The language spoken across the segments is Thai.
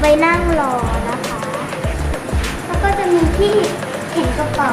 ไว้นั่งรอนะคะ แล้วก็จะมีที่เข็นกระเป๋า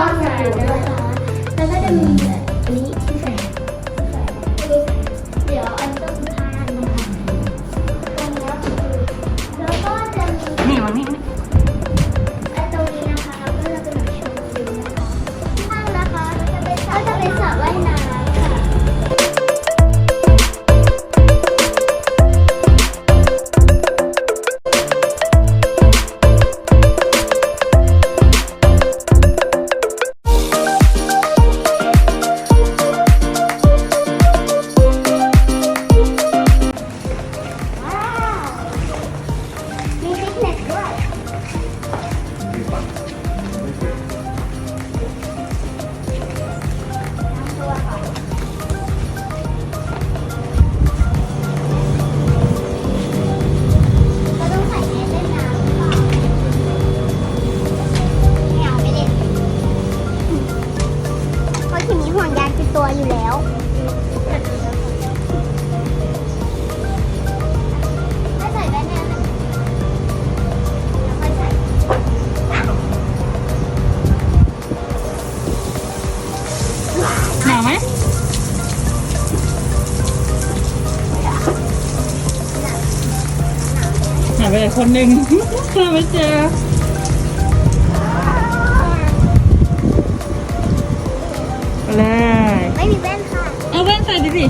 ความกันอยู่ด้วยนะะแล้วก็จะมี ไปเลคนหนึ่งหาไม่เจอเลยไม่มีแว่นค่ะ เอาแว่นใส่ดิสิ